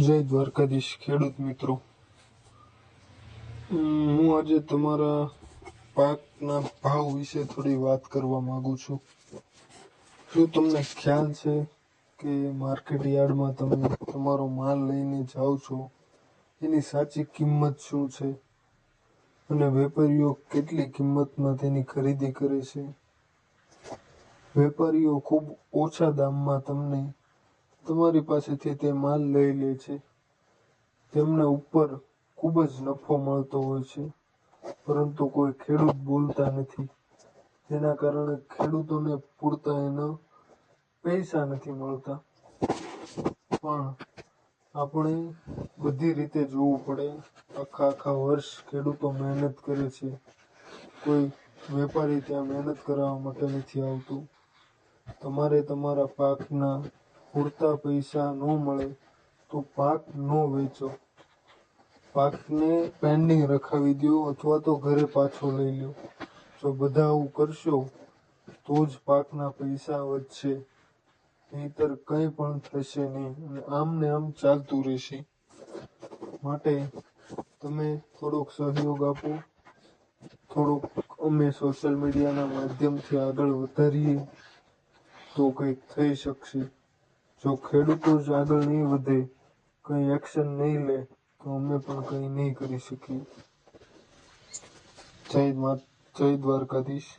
જય દ્વારકાધીશ, ખેડૂત મિત્રો. હું આજે તમારા પાકના ભાવ વિશે થોડી વાત કરવા માંગુ છું. શું તમને ખ્યાલ છે કે માર્કેટ યાર્ડમાં તમે તમારો માલ લઈને જાઓ છો? એની સાચી કિંમત શું છે? અને વેપારીઓ કેટલી કિંમતમાં તેની ખરીદી કરે છે? વેપારીઓ ખૂબ ઓછા દામમાં તમને તમારી પાસેથી તે માલ લઈ લે છે. તેમને ઉપર ખૂબ જ નફો મળતો હોય છે, પરંતુ કોઈ ખેડૂત બોલતા નથી. જેના કારણે ખેડૂતોને પૂરતા એના પૈસા નથી મળતા. પણ આપણે બધી રીતે જોવું પડે. આખા આખા વર્ષ ખેડૂતો મહેનત કરે છે. કોઈ વેપારી ત્યાં મહેનત કરવા માટે નથી આવતું. તમારે તમારા પાકના પૂરતા પૈસા ન મળે તો પાક ન વેચો. પાકને પેન્ડિંગ રખાવી દો અથવા તો ઘરે પાછો લઈ લો. જો બધા આવું કરશો, તો જ પાકના પૈસા વધશે. નહીતર કંઈ પણ થશે નહીં અને આમ ને આમ ચાલતું રહેશે. માટે તમે થોડોક સહયોગ આપો. થોડોક અમે સોશિયલ મીડિયાના માધ્યમથી આગળ વધારીએ તો કંઈક થઈ શકશે. જો ખેડૂતો જ આગળ નહીં વધે, કંઈ એક્શન નહીં લે, તો અમે પણ કંઈ નહીં કરી શકીએ. જય જય દ્વારકાધીશ.